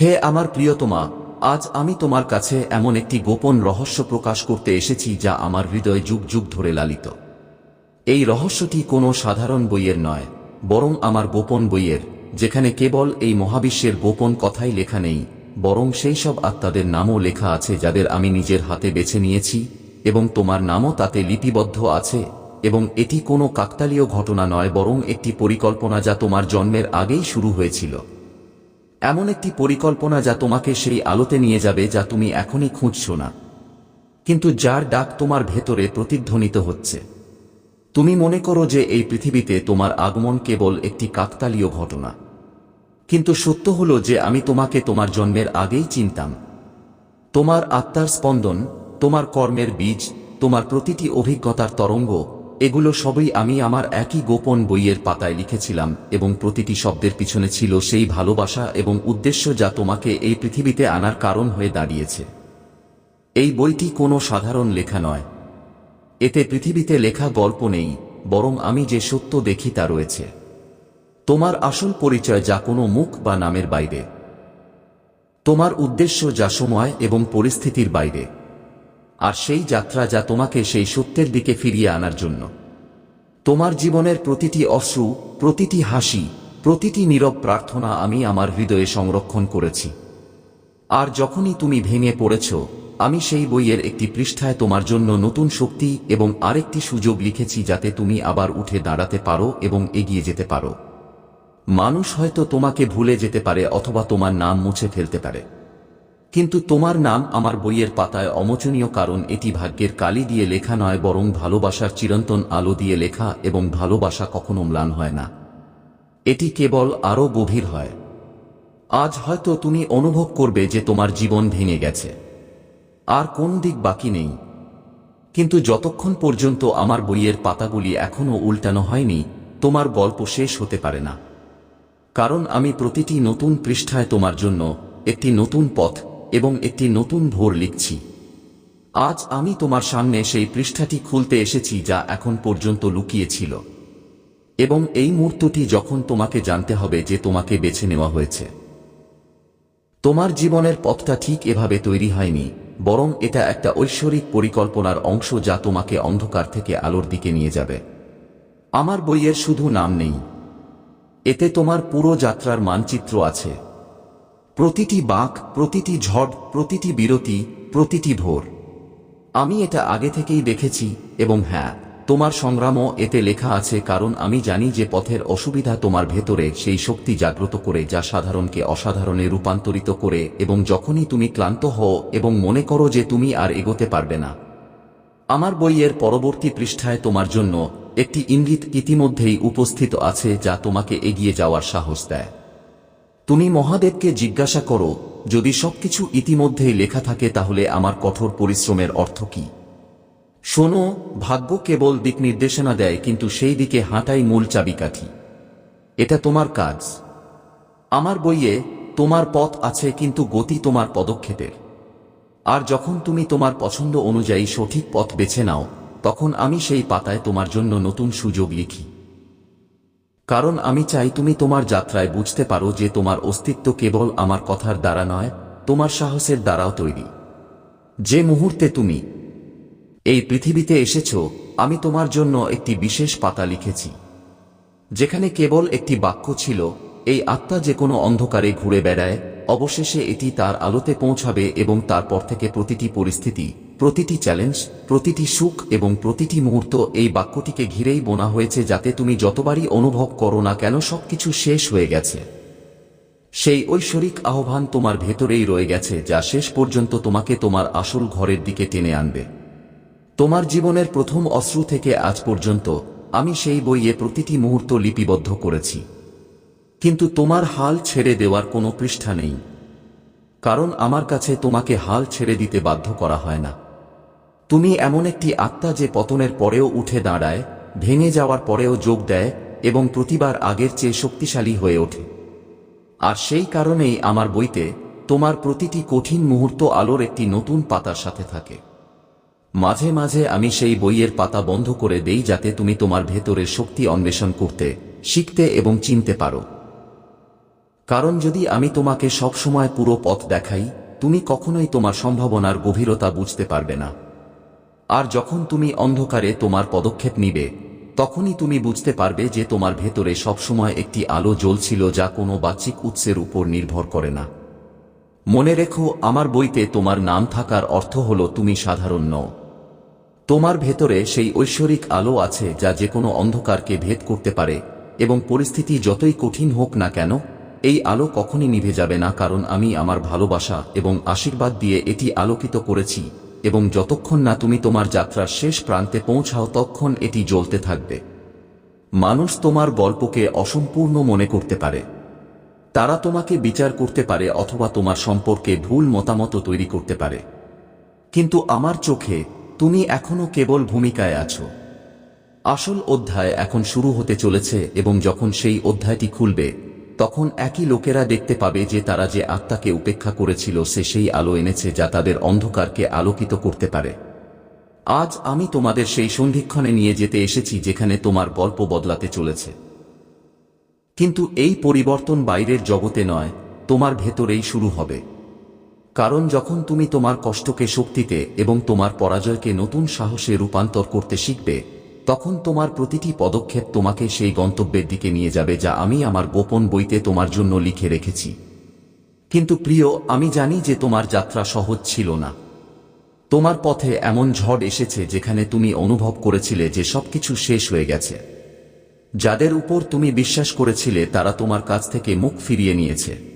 হে আমার প্রিয়তমা, আজ আমি তোমার কাছে এমন একটি গোপন রহস্য প্রকাশ করতে এসেছি যা আমার হৃদয় যুগ যুগ ধরে লালিত। এই রহস্যটি কোনো সাধারণ বইয়ের নয়, বরং আমার গোপন বইয়ের, যেখানে কেবল এই মহাবিশ্বের গোপন কথাই লেখা নেই, বরং সেই সব আত্মাদের নামও লেখা আছে যাদের আমি নিজের হাতে বেছে নিয়েছি, এবং তোমার নামও তাতে লিপিবদ্ধ আছে, এবং এটি কোনো কাকতালীয় ঘটনা নয়, বরং একটি পরিকল্পনা যা তোমার জন্মের আগেই শুরু হয়েছিল। এমন একটি পরিকল্পনা যা তোমাকে সেই আলোতে নিয়ে যাবে যা তুমি এখনই খুঁজছ না। কিন্তু যার ডাক তোমার ভেতরে প্রতিধ্বনিত হচ্ছে। তুমি মনে করো যে এই পৃথিবীতে তোমার আগমন কেবল একটি কাকতালীয় ঘটনা। কিন্তু সত্য হলো যে আমি তোমাকে তোমার জন্মের আগেই চিনতাম। তোমার আত্মার স্পন্দন, তোমার কর্মের বীজ, তোমার প্রতিটি অভিজ্ঞতার তরঙ্গ এগুলো সবই আমি আমার একই গোপন বইয়ের পাতায় লিখেছিলাম, এবং প্রতিটি শব্দের পিছনে ছিল সেই ভালোবাসা এবং উদ্দেশ্য যা তোমাকে এই পৃথিবীতে আনার কারণ হয়ে দাঁড়িয়েছে। এই বইটি কোনো সাধারণ লেখা নয়। এতে পৃথিবীতে লেখা গল্প নেই, বরং আমি যে সত্য দেখি তা রয়েছে। তোমার আসল পরিচয় যা কোনো মুখ বা নামের বাইরে। তোমার উদ্দেশ্য যা সময় এবং পরিস্থিতির বাইরে। আর সেই যাত্রা যা তোমাকে সেই সত্যের দিকে ফিরিয়ে আনার জন্য। তোমার জীবনের প্রতিটি অশ্রু, প্রতিটি হাসি, প্রতিটি নীরব প্রার্থনা আমি আমার হৃদয়ে সংরক্ষণ করেছি। আর যখনই তুমি ভেঙে পড়েছ, আমি সেই বইয়ের একটি পৃষ্ঠায় তোমার জন্য নতুন শক্তি এবং আরেকটি সুযোগ লিখেছি যাতে তুমি আবার উঠে দাঁড়াতে পারো এবং এগিয়ে যেতে পারো। মানুষ হয়তো তোমাকে ভুলে যেতে পারে অথবা তোমার নাম মুছে ফেলতে পারে। কিন্তু তোমার নাম আমার বইয়ের পাতায় অমোচনীয় কারণ এটি ভাগ্যের কালি দিয়ে লেখা নয়, বরং ভালোবাসার চিরন্তন আলো দিয়ে লেখা এবং ভালোবাসা কখনো ম্লান হয় না। এটি কেবল আরও গভীর হয়। আজ হয়তো তুমি অনুভব করবে যে তোমার জীবন ভেঙে গেছে। আর কোন দিক বাকি নেই। কিন্তু যতক্ষণ পর্যন্ত আমার বইয়ের পাতাগুলি এখনও উল্টানো হয়নি, তোমার গল্প শেষ হতে পারে না। কারণ আমি প্রতিটি নতুন পৃষ্ঠায় তোমার জন্য একটি নতুন পথ এবং একটি নতুন ভোর লিখছি। আজ আমি তোমার সামনে সেই পৃষ্ঠাটি খুলতে এসেছি যা এখন পর্যন্ত লুকিয়েছিল এবং এই মুহূর্তটি যখন তোমাকে জানতে হবে যে তোমাকে বেছে নেওয়া হয়েছে। তোমার জীবনের পথটা ঠিক এভাবে তৈরি হয়নি, বরং এটা একটা ঐশ্বরিক পরিকল্পনার অংশ যা তোমাকে অন্ধকার থেকে আলোর দিকে নিয়ে যাবে। আমার বইয়ের শুধু নাম নেই। এতে তোমার পুরো যাত্রার মানচিত্র আছে। প্রতিটি বাঁক, প্রতিটি ঝড়, প্রতিটি বিরতি, প্রতিটি ভোর। আমি এটা আগে থেকেই দেখেছি এবং হ্যাঁ তোমার সংগ্রামও এতে লেখা আছে কারণ আমি জানি যে পথের অসুবিধা তোমার ভেতরে সেই শক্তি জাগ্রত করে যা সাধারণকে অসাধারণে রূপান্তরিত করে এবং যখনই তুমি ক্লান্ত হও এবং মনে করো যে তুমি আর এগোতে পারবে না। আমার বইয়ের পরবর্তী পৃষ্ঠায় তোমার জন্য একটি ইঙ্গিত ইতিমধ্যেই উপস্থিত আছে যা তোমাকে এগিয়ে যাওয়ার সাহস দেয়। তুমি মহাদেবকে জিজ্ঞাসা করো, যদি সবকিছু ইতিমধ্যেই লেখা থাকে তাহলে আমার কঠোর পরিশ্রমের অর্থ কি? শোনো, ভাগ্য কেবল দিক নির্দেশনা দেয়, কিন্তু সেই দিকে হাঁটাই মূল চাবিকাঠি। এটা তোমার কাজ। আমার বইয়ে, তোমার পথ আছে, কিন্তু গতি তোমার পদক্ষেপের। আর যখন তুমি তোমার পছন্দ অনুযায়ী সঠিক পথ বেছে নাও, তখন আমি সেই পাতায় তোমার জন্য নতুন সুযোগ লিখি। কারণ আমি চাই তুমি তোমার যাত্রায় বুঝতে পারো যে তোমার অস্তিত্ব কেবল আমার কথার দ্বারা নয়, তোমার সাহসের দ্বারাও তৈরি। যে মুহূর্তে তুমি এই পৃথিবীতে এসেছ, আমি তোমার জন্য একটি বিশেষ পাতা লিখেছি। যেখানে কেবল একটি বাক্য ছিল, এই আত্মা যে কোনো অন্ধকারে ঘুরে বেড়ায়, অবশেষে এটি তার আলোতে পৌঁছাবে এবং তারপর থেকে প্রতিটি পরিস্থিতি প্রতিটি চ্যালেঞ্জ প্রতিটি সুখ এবং প্রতিটি মুহূর্ত এই বাক্যটিকে ঘিরেই বোনা হয়েছে যাতে তুমি যতবারই অনুভব করো না কেন সবকিছু শেষ হয়ে গেছে। সেই ঐশ্বরিক আহ্বান তোমার ভেতরেই রয়ে গেছে যা শেষ পর্যন্ত তোমাকে তোমার আসল ঘরের দিকে টেনে আনবে। তোমার জীবনের প্রথম অশ্রু থেকে আজ পর্যন্ত আমি সেই বইয়ে প্রতিটি মুহূর্ত লিপিবদ্ধ করেছি। কিন্তু তোমার হাল ছেড়ে দেওয়ার কোনো পৃষ্ঠা নেই। কারণ আমার কাছে তোমাকে হাল ছেড়ে দিতে বাধ্য করা হয় না। তুমি এমন একটি আত্মা যে পতনের পরেও উঠে দাঁড়ায়, ভেঙে যাওয়ার পরেও যোগ দেয় এবং প্রতিবার আগের চেয়ে শক্তিশালী হয়ে ওঠে। আর সেই কারণেই আমার বইতে তোমার প্রতিটি কঠিন মুহূর্ত আলোর একটি নতুন পাতার সাথে থাকে। মাঝে মাঝে আমি সেই বইয়ের পাতা বন্ধ করে দেই যাতে তুমি তোমার ভেতরের শক্তি অন্বেষণ করতে, শিখতে এবং চিনতে পারো। কারণ যদি আমি তোমাকে সবসময় পুরো পথ দেখাই, তুমি কখনোই তোমার সম্ভাবনার গভীরতা বুঝতে পারবে না। আর যখন তুমি অন্ধকারে তোমার পদক্ষেপ নিবে, তখনই তুমি বুঝতে পারবে যে তোমার ভেতরে সবসময় একটি আলো জ্বলছিল যা কোনো বাহ্যিক উৎসের উপর নির্ভর করে না। মনে রেখো, আমার বইতে তোমার নাম থাকার অর্থ হল তুমি সাধারণ নও। তোমার ভেতরে সেই ঐশ্বরিক আলো আছে যা যে কোনো অন্ধকারকে ভেদ করতে পারে এবং পরিস্থিতি যতই কঠিন হোক না কেন, এই আলো কখনই নিভে যাবে না কারণ আমি আমার ভালোবাসা এবং আশীর্বাদ দিয়ে এটি আলোকিত করেছি। এবং যতক্ষণ না তুমি তোমার যাত্রার শেষ প্রান্তে পৌঁছাও তখন এটি জ্বলতে থাকবে। মানুষ তোমার গল্পকে অসম্পূর্ণ মনে করতে পারে। তারা তোমাকে বিচার করতে পারে অথবা তোমার সম্পর্কে ভুল মতামত তৈরি করতে পারে। কিন্তু আমার চোখে তুমি এখনও কেবল ভূমিকায় আছো। আসল অধ্যায় এখন শুরু হতে চলেছে এবং যখন সেই অধ্যায়টি খুলবে তখন একই লোকেরা দেখতে পাবে যে তারা যে আত্মাকে উপেক্ষা করেছিল, সে সেই আলো এনেছে যা তাদের অন্ধকারকে আলোকিত করতে পারে। আজ আমি তোমাদের সেই সন্ধিক্ষণে নিয়ে যেতে এসেছি, যেখানে তোমার গল্প বদলাতে চলেছে। কিন্তু এই পরিবর্তন বাইরের জগতে নয়, তোমার ভেতরেই শুরু হবে। কারণ যখন তুমি তোমার কষ্টকে শক্তিতে এবং তোমার পরাজয়কে নতুন সাহসে রূপান্তর করতে শিখবে তখন তোমার প্রতিটি পদক্ষেপ তোমাকে সেই গন্তব্যের দিকে নিয়ে যাবে যা আমি আমার গোপন বইতে তোমার জন্য লিখে রেখেছি। কিন্তু প্রিয়, আমি জানি যে তোমার যাত্রা সহজ ছিল না। তোমার পথে এমন ঝড় এসেছে যেখানে তুমি অনুভব করেছিলে যে সবকিছু শেষ হয়ে গেছে। যাদের উপর তুমি বিশ্বাস করেছিলে, তারা তোমার কাছ থেকে মুখ ফিরিয়ে নিয়েছে।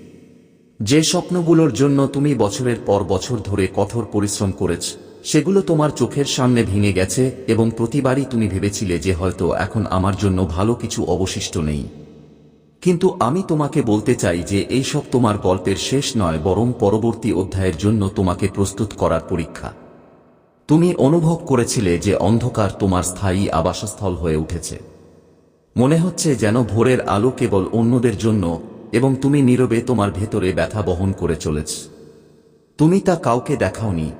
যে স্বপ্নগুলোর জন্য তুমি বছরের পর বছর ধরে কঠোর পরিশ্রম করেছ সেগুলো তোমার চোখের সামনে ভেঙে গেছে এবং প্রতিবারই তুমি ভেবেছিলে যে হয়তো এখন আমার জন্য ভালো কিছু অবশিষ্ট নেই। কিন্তু আমি তোমাকে বলতে চাই যে এই সব তোমার গল্পের শেষ নয়, বরং পরবর্তী অধ্যায়ের জন্য তোমাকে প্রস্তুত করার পরীক্ষা। তুমি অনুভব করেছিলে যে অন্ধকার তোমার স্থায়ী আবাসস্থল হয়ে উঠেছে। মনে হচ্ছে যেন ভোরের আলো কেবল অন্যদের জন্য এবং তুমি নীরবে তোমার ভেতরে ব্যথা বহন করে চলেছ। তুমি তা কাউকে দেখাওনি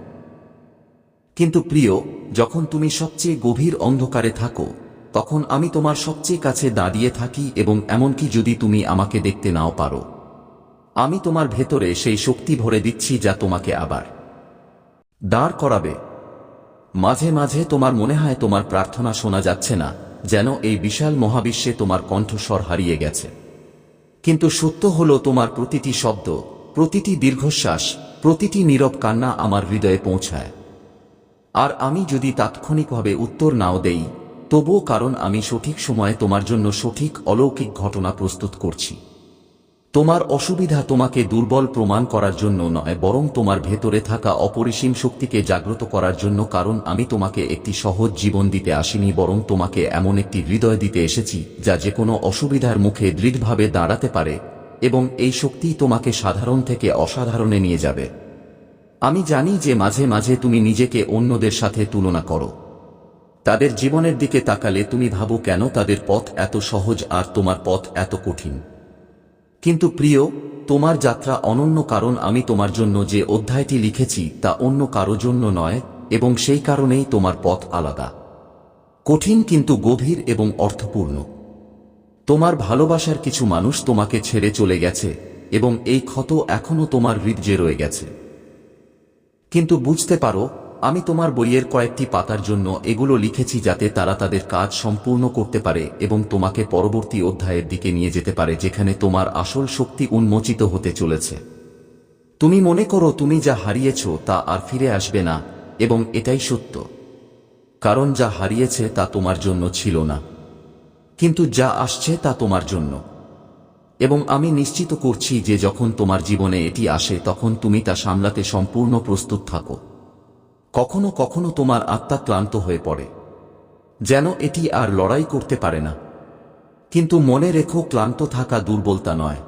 কিন্তু প্রিয়, যখন তুমি সবচেয়ে গভীর অন্ধকারে থাকো, তখন আমি তোমার সবচেয়ে কাছে দাঁড়িয়ে থাকি এবং এমনকি যদি তুমি আমাকে দেখতে নাও পারো। আমি তোমার ভেতরে সেই শক্তি ভরে দিচ্ছি যা তোমাকে আবার দাঁড় করাবে। মাঝে মাঝে তোমার মনে হয় তোমার প্রার্থনা শোনা যাচ্ছে না, যেন এই বিশাল মহাবিশ্বে তোমার কণ্ঠস্বর হারিয়ে গেছে। কিন্তু সত্য হল তোমার প্রতিটি শব্দ, প্রতিটি দীর্ঘশ্বাস, প্রতিটি নীরব কান্না আমার হৃদয়ে পৌঁছায়। আর আমি যদি তাৎক্ষণিকভাবে উত্তর নাও দেই, তবুও কারণ আমি সঠিক সময়ে তোমার জন্য সঠিক অলৌকিক ঘটনা প্রস্তুত করছি। তোমার অসুবিধা তোমাকে দুর্বল প্রমাণ করার জন্য নয়, বরং তোমার ভেতরে থাকা অপরিসীম শক্তিকে জাগ্রত করার জন্য কারণ আমি তোমাকে একটি সহজ জীবন দিতে আসিনি, বরং তোমাকে এমন একটি হৃদয় দিতে এসেছি, যা যে কোনো অসুবিধার মুখে দৃঢ়ভাবে দাঁড়াতে পারে, এবং এই শক্তি তোমাকে সাধারণ থেকে অসাধারণে নিয়ে যাবে। আমি জানি যে মাঝে মাঝে তুমি নিজেকে অন্যদের সাথে তুলনা করো। তাদের জীবনের দিকে তাকালে তুমি ভাবো কেন তাদের পথ এত সহজ আর তোমার পথ এত কঠিন। কিন্তু প্রিয়, তোমার যাত্রা অনন্য কারণ আমি তোমার জন্য যে অধ্যায়টি লিখেছি তা অন্য কারও জন্য নয়, এবং সেই কারণেই তোমার পথ আলাদা। কঠিন কিন্তু গভীর এবং অর্থপূর্ণ। তোমার ভালোবাসার কিছু মানুষ তোমাকে ছেড়ে চলে গেছে, এবং এই ক্ষত এখনও তোমার হৃদয়ে রয়ে গেছে। কিন্তু বুঝতে পারো, আমি তোমার বইয়ের কয়েকটি পাতার জন্য এগুলো লিখেছি যাতে তারা তাদের কাজ সম্পূর্ণ করতে পারে এবং তোমাকে পরবর্তী অধ্যায়ের দিকে নিয়ে যেতে পারে যেখানে তোমার আসল শক্তি উন্মোচিত হতে চলেছে। তুমি মনে করো তুমি যা হারিয়েছ তা আর ফিরে আসবে না, এবং এটাই সত্য। কারণ যা হারিয়েছে তা তোমার জন্য ছিল না। কিন্তু যা আসছে তা তোমার জন্য। এবং আমি নিশ্চিত করছি যে যখন তোমার জীবনে এটি আসে, তখন তুমি তা সামলাতে সম্পূর্ণ প্রস্তুত থাকো। কখনো কখনো তোমার আত্মা ক্লান্ত হয়ে পড়ে, যেন এটি আর লড়াই করতে পারে না। কিন্তু মনে রেখো, ক্লান্ত থাকা দুর্বলতা নয়।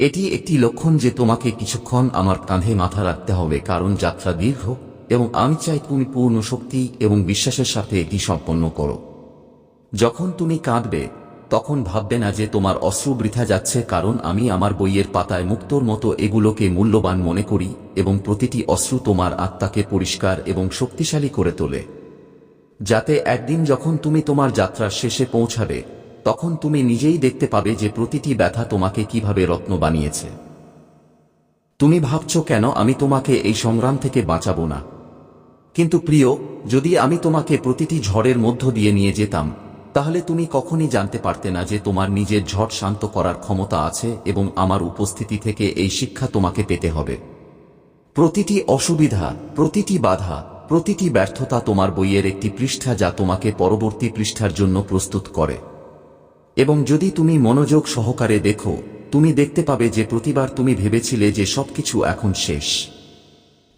এটি একটি লক্ষণ যে তোমাকে কিছুক্ষণ আমার কাঁধে মাথা রাখতে হবে, কারণ যাত্রা দীর্ঘ এবং আমি চাই তুমি পূর্ণ শক্তি এবং বিশ্বাসের সাথে এটি সম্পন্ন করো। যখন তুমি কাঁদবে তখন ভাববে না যে তোমার অশ্রু বৃথা যাচ্ছে কারণ আমি আমার বইয়ের পাতায় মুক্তোর মতো এগুলোকে মূল্যবান মনে করি এবং প্রতিটি অশ্রু তোমার আত্মাকে পরিষ্কার এবং শক্তিশালী করে তোলে। যাতে একদিন যখন তুমি তোমার যাত্রার শেষে পৌঁছাবে, তখন তুমি নিজেই দেখতে পাবে যে প্রতিটি ব্যথা তোমাকে কীভাবে রত্ন বানিয়েছে। তুমি ভাবছ কেন আমি তোমাকে এই সংগ্রাম থেকে বাঁচাবো না? কিন্তু প্রিয়, যদি আমি তোমাকে প্রতিটি ঝড়ের মধ্য দিয়ে নিয়ে যেতাম তাহলে তুমি কখনই জানতে পারতে না যে তোমার নিজের ঝট শান্ত করার ক্ষমতা আছে এবং আমার উপস্থিতি থেকে এই শিক্ষা তোমাকে পেতে হবে। প্রতিটি অসুবিধা, প্রতিটি বাধা, প্রতিটি ব্যর্থতা তোমার বইয়ের একটি পৃষ্ঠা যা তোমাকে পরবর্তী পৃষ্ঠার জন্য প্রস্তুত করে। এবং যদি তুমি মনোযোগ সহকারে দেখো, তুমি দেখতে পাবে যে প্রতিবার তুমি ভেবেছিলে যে সবকিছু এখন শেষ।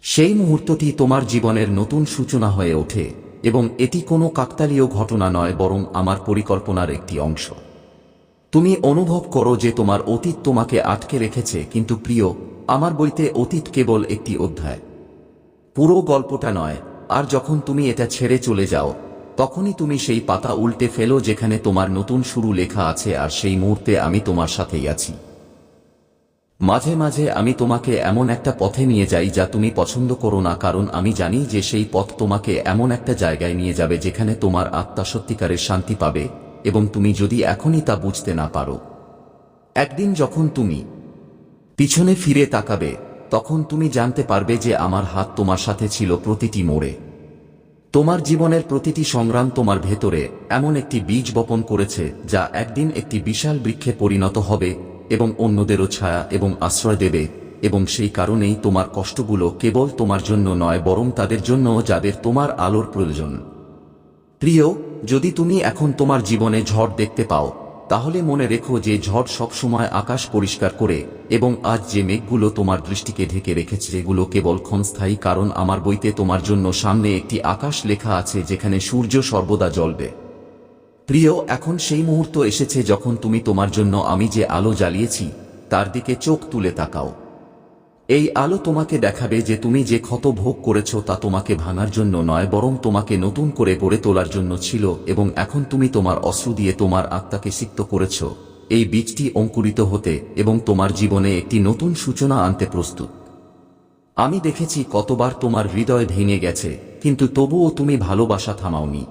সেই মুহূর্তটি তোমার জীবনের নতুন সূচনা হয়ে ওঠে। এবং এটি কোনো কাকতালীয় ঘটনা নয়, বরং আমার পরিকল্পনার একটি অংশ। তুমি অনুভব করো যে তোমার অতীত তোমাকে আটকে রেখেছে, কিন্তু প্রিয়, আমার বইতে অতীত কেবল একটি অধ্যায়। পুরো গল্পটা নয়, আর যখন তুমি এটা ছেড়ে চলে যাও, তখনই তুমি সেই পাতা উল্টে ফেলো যেখানে তোমার নতুন শুরু লেখা আছে আর সেই মুহূর্তে আমি তোমার সাথেই আছি। মাঝে মাঝে আমি তোমাকে এমন একটা পথে নিয়ে যাই যা তুমি পছন্দ করো না, কারণ আমি জানি যে সেই পথ তোমাকে এমন একটা জায়গায় নিয়ে যাবে যেখানে তোমার আত্মা সত্যিকারের শান্তি পাবে এবং তুমি যদি এখনই তা বুঝতে না পারো। একদিন যখন তুমি পিছনে ফিরে তাকাবে, তখন তুমি জানতে পারবে যে আমার হাত তোমার সাথে ছিল প্রতিটি মোড়ে। তোমার জীবনের প্রতিটি সংগ্রাম তোমার ভেতরে এমন একটি বীজ বপন করেছে যা একদিন একটি বিশাল বৃক্ষে পরিণত হবে এবং অন্যদেরও ছায়া এবং আশ্রয় দেবে, এবং সেই কারণেই তোমার কষ্টগুলো কেবল তোমার জন্য নয়, বরং তাদের জন্য যাদের তোমার আলোর প্রয়োজন। প্রিয়, যদি তুমি এখন তোমার জীবনে ঝড় দেখতে পাও, তাহলে মনে রেখো যে ঝড় সবসময় আকাশ পরিষ্কার করে, এবং আজ যে মেঘগুলো তোমার দৃষ্টিকে ঢেকে রেখেছে এগুলো কেবল ক্ষণস্থায়ী, কারণ আমার বইতে তোমার জন্য সামনে একটি আকাশ লেখা আছে যেখানে সূর্য সর্বদা জ্বলবে। প্রিয়, এখন সেই মুহূর্ত এসেছে যখন তুমি তোমার জন্য আমি যে আলো জ্বালিয়েছি, তার দিকে চোখ তুলে তাকাও। এই আলো তোমাকে দেখাবে যে তুমি যে ক্ষত ভোগ করেছ তা তোমাকে ভাঙার জন্য নয়, বরং তোমাকে নতুন করে গড়ে তোলার জন্য ছিল এবং এখন তুমি তোমার অশ্রু দিয়ে তোমার আত্মাকে সিক্ত করেছ। এই বীজটি অঙ্কুরিত হতে এবং তোমার জীবনে একটি নতুন সূচনা আনতে প্রস্তুত। আমি দেখেছি কতবার তোমার হৃদয় ভেঙে গেছে, কিন্তু তবুও তুমি ভালোবাসা থামাওনি।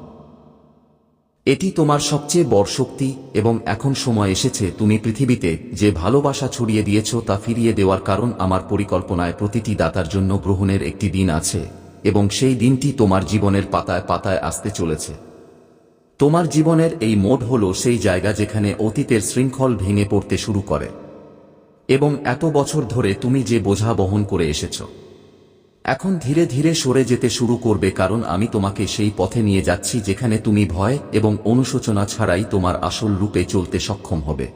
এটি তোমার সবচেয়ে বড় শক্তি, এবং এখন সময় এসেছে তুমি পৃথিবীতে যে ভালোবাসা ছড়িয়ে দিয়েছ তা ফিরিয়ে দেওয়ার কারণ আমার পরিকল্পনায় প্রতিটি দাতার জন্য গ্রহণের একটি দিন আছে, এবং সেই দিনটি তোমার জীবনের পাতায় পাতায় আসতে চলেছে। তোমার জীবনের এই মোড হল সেই জায়গা যেখানে অতীতের শৃঙ্খল ভেঙে পড়তে শুরু করে। এবং এত বছর ধরে তুমি যে বোঝা বহন করে এসেছ। এখন ধীরে ধীরে সরে যেতে শুরু করবে কারণ আমি তোমাকে সেই পথে নিয়ে যাচ্ছি যেখানে তুমি ভয় এবং অনুশোচনা ছাড়াই তোমার আসল রূপে চলতে সক্ষম হবে।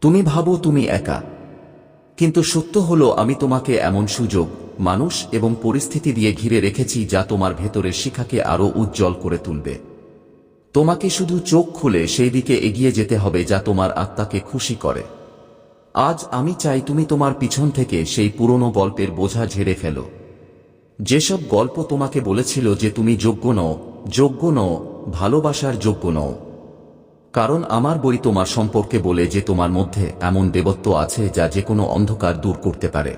তুমি ভাবো তুমি একা। কিন্তু সত্য হলো আমি তোমাকে এমন সুযোগ, মানুষ এবং পরিস্থিতি দিয়ে ঘিরে রেখেছি যা তোমার ভেতরের শিখাকে আরও উজ্জ্বল করে তুলবে। তোমাকে শুধু চোখ খুলে সেই দিকে এগিয়ে যেতে হবে যা তোমার আত্মাকে খুশি করে। আজ আমি চাই তুমি তোমার পিছন থেকে সেই পুরনো গল্পের বোঝা ঝেড়ে ফেলো। যেসব গল্প তোমাকে বলেছিল যে তুমি যোগ্য নও যোগ্য নও, ভালোবাসার যোগ্য নও। কারণ আমার বই তোমার সম্পর্কে বলে যে তোমার মধ্যে এমন দেবত্ব আছে যা যে কোনো অন্ধকার দূর করতে পারে।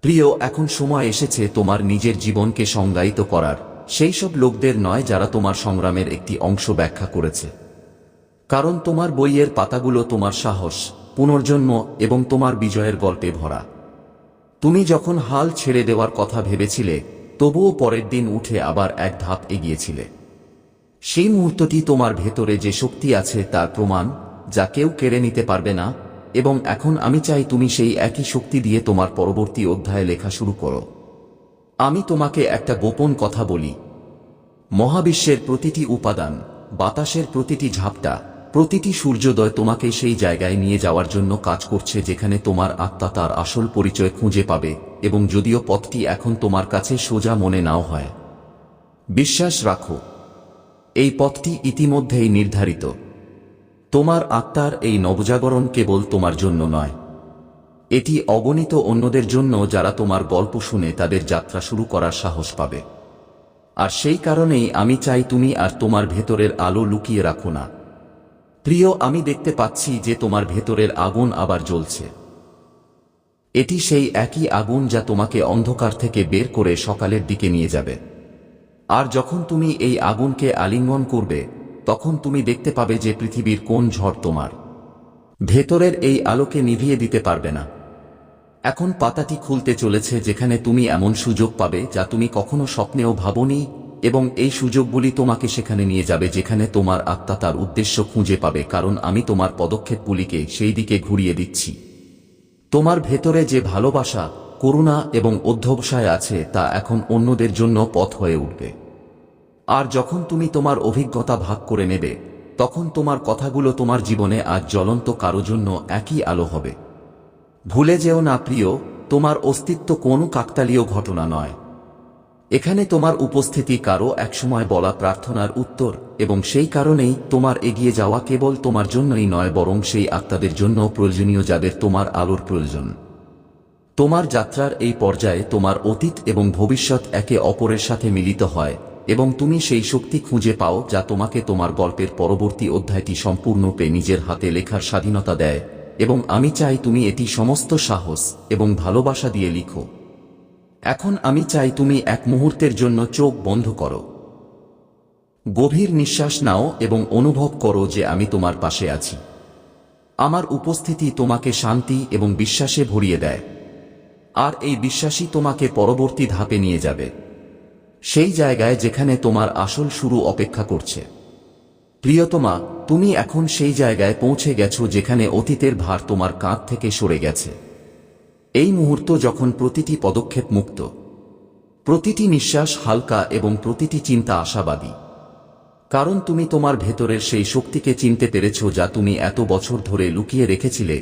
প্রিয়, এখন সময় এসেছে তোমার নিজের জীবনকে সংজ্ঞায়িত করার। সেই সব লোকদের নয় যারা তোমার সংগ্রামের একটি অংশ ব্যাখ্যা করেছে। কারণ তোমার বইয়ের পাতাগুলো তোমার সাহস, পুনর্জন্ম এবং তোমার বিজয়ের গল্পে ভরা। তুমি যখন হাল ছেড়ে দেওয়ার কথা ভেবেছিলে, তবুও পরের দিন উঠে আবার এক ধাপ এগিয়েছিলে। সেই মুহূর্তটি তোমার ভেতরে যে শক্তি আছে তার প্রমাণ, যা কেউ কেড়ে নিতে পারবে না, এবং এখন আমি চাই তুমি সেই একই শক্তি দিয়ে তোমার পরবর্তী অধ্যায়ে লেখা শুরু করো। আমি তোমাকে একটা গোপন কথা বলি। মহাবিশ্বের প্রতিটি উপাদান, বাতাসের প্রতিটি ঝাপটা প্রতিটি সূর্যোদয় তোমাকে সেই জায়গায় নিয়ে যাওয়ার জন্য কাজ করছে যেখানে তোমার আত্মা তার আসল পরিচয় খুঁজে পাবে, এবং যদিও পথটি এখন তোমার কাছে সোজা মনে নাও হয়। বিশ্বাস রাখো, এই পথটি ইতিমধ্যেই নির্ধারিত। তোমার আত্মার এই নবজাগরণ কেবল তোমার জন্য নয়। এটি অগণিত অন্যদের জন্য যারা তোমার গল্প শুনে তাদের যাত্রা শুরু করার সাহস পাবে। আর সেই কারণেই আমি চাই তুমি আর তোমার ভেতরের আলো লুকিয়ে রাখো না। প্রিয়, আমি দেখতে পাচ্ছি যে তোমার ভেতরের আগুন আবার জ্বলছে। এটি সেই একই আগুন যা তোমাকে অন্ধকার থেকে বের করে সকালের দিকে নিয়ে যাবে। আর যখন তুমি এই আগুনকে আলিঙ্গন করবে, তখন তুমি দেখতে পাবে যে পৃথিবীর কোন ঝড় তোমার। ভেতরের এই আলোকে নিভিয়ে দিতে পারবে না। এখন পাতাটি খুলতে চলেছে যেখানে তুমি এমন সুযোগ পাবে যা তুমি কখনো স্বপ্নেও ভাবনি এবং এই সুযোগগুলি তোমাকে সেখানে নিয়ে যাবে, যেখানে তোমার আত্মা তার উদ্দেশ্য খুঁজে পাবে, কারণ আমি তোমার পদক্ষেপগুলিকে সেই দিকে ঘুরিয়ে দিচ্ছি। তোমার ভেতরে যে ভালোবাসা, করুণা এবং অধ্যবসায় আছে, তা এখন অন্যদের জন্য পথ হয়ে উঠবে। আর যখন তুমি তোমার অভিজ্ঞতা ভাগ করে নেবে, তখন তোমার কথাগুলো তোমার জীবনে আজ জ্বলন্ত কারও জন্য একই আলো হবে। ভুলে যেও না প্রিয়, তোমার অস্তিত্ব কোনো কাকতালীয় ঘটনা নয়। এখানে তোমার উপস্থিতি কারও একসময় বলা প্রার্থনার উত্তর, এবং সেই কারণেই তোমার এগিয়ে যাওয়া কেবল তোমার জন্যই নয়, বরং সেই আত্মাদের জন্য প্রয়োজনীয় যাদের তোমার আলোর প্রয়োজন। তোমার যাত্রার এই পর্যায়ে তোমার অতীত এবং ভবিষ্যৎ একে অপরের সাথে মিলিত হয়, এবং তুমি সেই শক্তি খুঁজে পাও যা তোমাকে তোমার গল্পের পরবর্তী অধ্যায়টি সম্পূর্ণরূপে নিজের হাতে লেখার স্বাধীনতা দেয়, এবং আমি চাই তুমি এটি সমস্ত সাহস এবং ভালোবাসা দিয়ে লিখো। এখন আমি চাই তুমি এক মুহূর্তের জন্য চোখ বন্ধ করো। গভীর নিঃশ্বাস নাও এবং অনুভব করো যে আমি তোমার পাশে আছি। আমার উপস্থিতি তোমাকে শান্তি এবং বিশ্বাসে ভরিয়ে দেয়। আর এই বিশ্বাসই তোমাকে পরবর্তী ধাপে নিয়ে যাবে। সেই জায়গায় যেখানে তোমার আসল শুরু অপেক্ষা করছে। প্রিয়তমা, তুমি এখন সেই জায়গায় পৌঁছে গেছো যেখানে অতীতের ভার তোমার কাঁধ থেকে সরে গেছে। এই মুহূর্ত যখন প্রতিটি পদক্ষেপ মুক্ত, প্রতিটি নিঃশ্বাস হালকা এবং প্রতিটি চিন্তা আশাবাদী। কারণ তুমি তোমার ভেতরের সেই শক্তিকে চিনতে পেরেছ যা তুমি এত বছর ধরে লুকিয়ে রেখেছিলে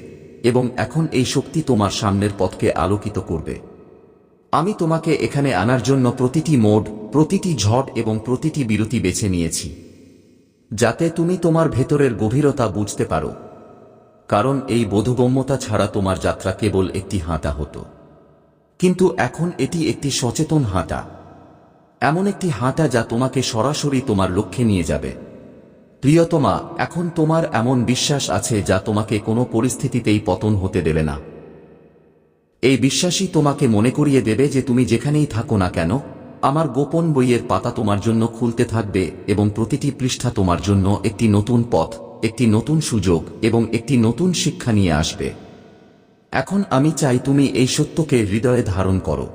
এবং এখন এই শক্তি তোমার সামনের পথকে আলোকিত করবে। আমি তোমাকে এখানে আনার জন্য প্রতিটি মোড, প্রতিটি ঝড় এবং প্রতিটি বিরতি বেছে নিয়েছি, যাতে তুমি তোমার ভেতরের গভীরতা বুঝতে পারো। কারণ এই বোধগম্যতা ছাড়া তোমার যাত্রা কেবল একটি হাঁটা হতো। কিন্তু এখন এটি একটি সচেতন হাঁটা। এমন একটি হাঁটা যা তোমাকে সরাসরি তোমার লক্ষ্যে নিয়ে যাবে। প্রিয়তমা, এখন তোমার এমন বিশ্বাস আছে যা তোমাকে কোনো পরিস্থিতিতেই পতন হতে দেবে না। এই বিশ্বাসই তোমাকে মনে করিয়ে দেবে যে তুমি যেখানেই থাকো না কেন, আমার গোপন বইয়ের পাতা তোমার জন্য খুলতে থাকবে এবং প্রতিটি পৃষ্ঠা তোমার জন্য একটি নতুন পথ। একটি নতুন সুযোগ এবং একটি নতুন শিক্ষা নিয়ে আসবে। এখন আমি চাই তুমি এই সত্যকে হৃদয়ে ধারণ করো।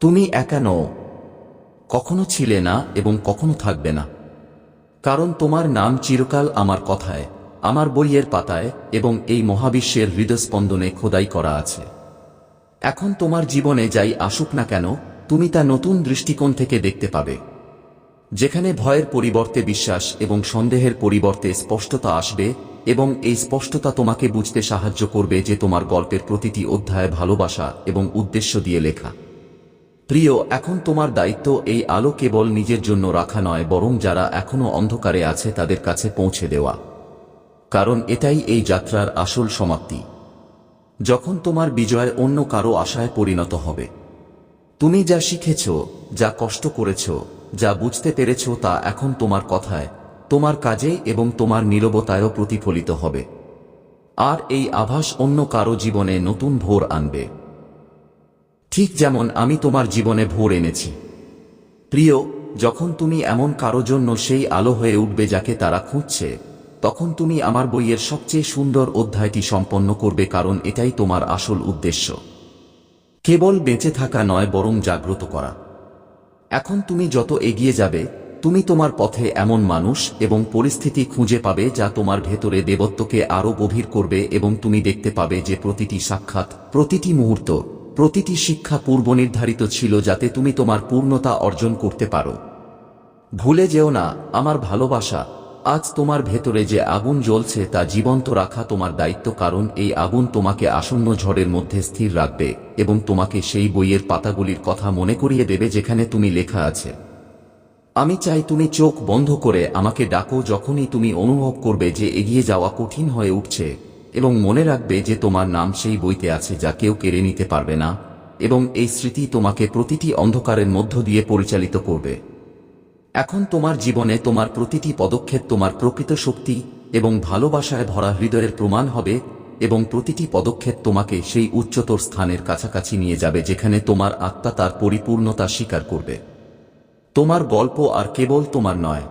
তুমি একা নও। কখনো ছিলে না এবং কখনো থাকবে না। কারণ তোমার নাম চিরকাল আমার কথায়, আমার বইয়ের পাতায় এবং এই মহাবিশ্বের হৃদস্পন্দনে খোদাই করা আছে। এখন তোমার জীবনে যাই আসুক না কেন, তুমি তা নতুন দৃষ্টিকোণ থেকে দেখতে পাবে। যেখানে ভয়ের পরিবর্তে বিশ্বাস এবং সন্দেহের পরিবর্তে স্পষ্টতা আসবে এবং এই স্পষ্টতা তোমাকে বুঝতে সাহায্য করবে যে তোমার গল্পের প্রতিটি অধ্যায় ভালোবাসা এবং উদ্দেশ্য দিয়ে লেখা। প্রিয়, এখন তোমার দায়িত্ব এই আলো কেবল নিজের জন্য রাখা নয়, বরং যারা এখনও অন্ধকারে আছে তাদের কাছে পৌঁছে দেওয়া। কারণ এটাই এই যাত্রার আসল সমাপ্তি। যখন তোমার বিজয় অন্য কারও আশায় পরিণত হবে। তুমি যা শিখেছ, যা কষ্ট করেছ যা বুঝতে পেরেছ তা এখন তোমার কথায়, তোমার কাজে এবং তোমার নীরবতায়ও প্রতিফলিত হবে। আর এই আভাস অন্য কারও জীবনে নতুন ভোর আনবে। ঠিক যেমন আমি তোমার জীবনে ভোর এনেছি। প্রিয়, যখন তুমি এমন কারও জন্য সেই আলো হয়ে উঠবে যাকে তারা খুঁজছে, তখন তুমি আমার বইয়ের সবচেয়ে সুন্দর অধ্যায়টি সম্পন্ন করবে কারণ এটাই তোমার আসল উদ্দেশ্য। কেবল বেঁচে থাকা নয়, বরং জাগ্রত করা। এখন তুমি যত এগিয়ে যাবে, তুমি তোমার পথে এমন মানুষ এবং পরিস্থিতি খুঁজে পাবে যা তোমার ভেতরে দেবত্বকে আরও গভীর করবে এবং তুমি দেখতে পাবে যে প্রতিটি সাক্ষাৎ, প্রতিটি মুহূর্ত, প্রতিটি শিক্ষা পূর্ব নির্ধারিত ছিল যাতে তুমি তোমার পূর্ণতা অর্জন করতে পারো। ভুলে যেও না, আমার ভালোবাসা আজ তোমার ভেতরে যে আগুন জ্বলছে তা জীবন্ত রাখা তোমার দায়িত্ব, কারণ এই আগুন তোমাকে আসন্ন ঝড়ের মধ্যে স্থির রাখবে এবং তোমাকে সেই বইয়ের পাতাগুলির কথা মনে করিয়ে দেবে যেখানে তুমি লেখা আছে। আমি চাই তুমি চোখ বন্ধ করে আমাকে ডাকো যখনই তুমি অনুভব করবে যে এগিয়ে যাওয়া কঠিন হয়ে উঠছে এবং মনে রাখবে যে তোমার নাম সেই বইতে আছে যা কেউ কেড়ে নিতে পারবে না এবং এই স্মৃতি তোমাকে প্রতিটি অন্ধকারের মধ্য দিয়ে পরিচালিত করবে। এখন তোমার জীবনে তোমার প্রতিটি পদক্ষেপ তোমার প্রকৃত শক্তি এবং ভালোবাসায় ভরা হৃদয়ের প্রমাণ হবে এবং প্রতিটি পদক্ষেপ তোমাকে সেই উচ্চতর স্থানের কাছাকাছি নিয়ে যাবে যেখানে তোমার আত্মা তার পরিপূর্ণতা স্বীকার করবে। তোমার গল্প আর কেবল তোমার নয়।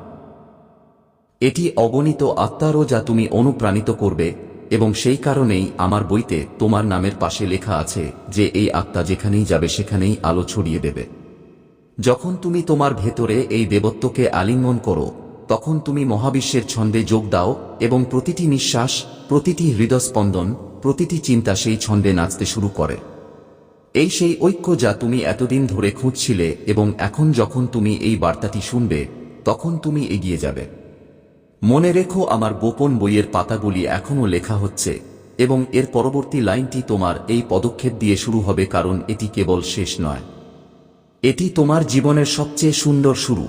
এটি অগণিত আত্মারও যা তুমি অনুপ্রাণিত করবে এবং সেই কারণেই আমার বইতে তোমার নামের পাশে লেখা আছে যে এই আত্মা যেখানেই যাবে সেখানেই আলো ছড়িয়ে দেবে। যখন তুমি তোমার ভেতরে এই দেবত্বকে আলিঙ্গন করো, তখন তুমি মহাবিশ্বের ছন্দে যোগ দাও এবং প্রতিটি নিঃশ্বাস, প্রতিটি হৃদস্পন্দন প্রতিটি চিন্তা সেই ছন্দে নাচতে শুরু করে। এই সেই ঐক্য যা তুমি এতদিন ধরে খুঁজছিলে এবং এখন যখন তুমি এই বার্তাটি শুনবে, তখন তুমি এগিয়ে যাবে। মনে রেখো আমার গোপন বইয়ের পাতাগুলি এখনও লেখা হচ্ছে এবং এর পরবর্তী লাইনটি তোমার এই পদক্ষেপ দিয়ে শুরু হবে কারণ এটি কেবল শেষ নয়। এটি তোমার জীবনের সবচেয়ে সুন্দর শুরু।